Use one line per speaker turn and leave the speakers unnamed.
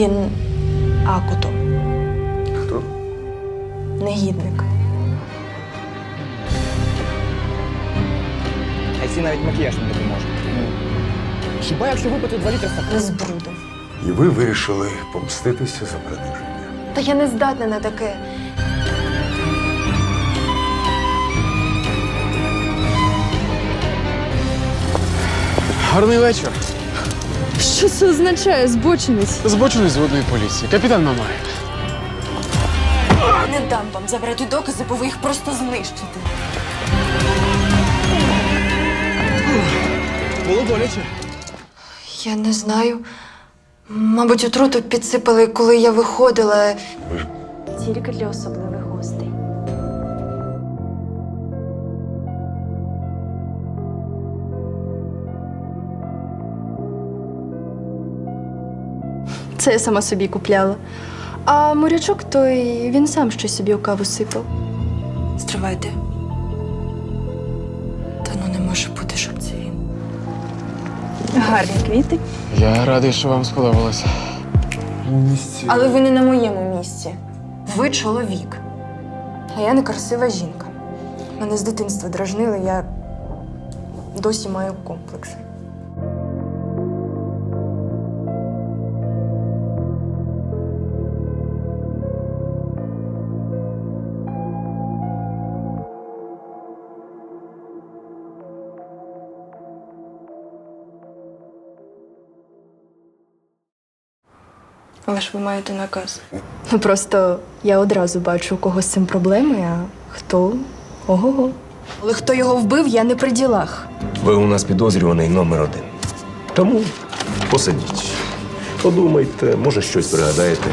Він Акуто,
Хто?
негідник.
А ці навіть макіяж не допоможе. Хіба якщо випити два літри стакану?
з брудом.
І ви вирішили помститися за приниження.
Та я не здатна на таке.
Гарний вечір.
Що це означає, збочинець?
Збочений з водної поліції. Капітан Мамай.
Не дам вам забрати докази, бо ви їх просто знищите.
Було боляче.
Я не знаю. Мабуть, отруту підсипали, коли я виходила.
Ви ж
Тільки для особливих гостей.
Це я сама собі купляла. А морячок той він сам щось собі у каву сипав.
Стривайте. Та ну не може бути, щоб це він.
Гарні квіти.
Я радий, що вам сподобалося.
місці.
Але ви не на моєму місці. Ви чоловік. А я некрасива жінка. Мене з дитинства дражнили, я досі маю комплекси. Але ж ви маєте наказ.
Ну просто я одразу бачу, у кого з цим проблеми, а хто ого-го. Але хто його вбив, я не при ділах.
Ви у нас підозрюваний номер один. Тому посидіть. Подумайте, може щось пригадаєте.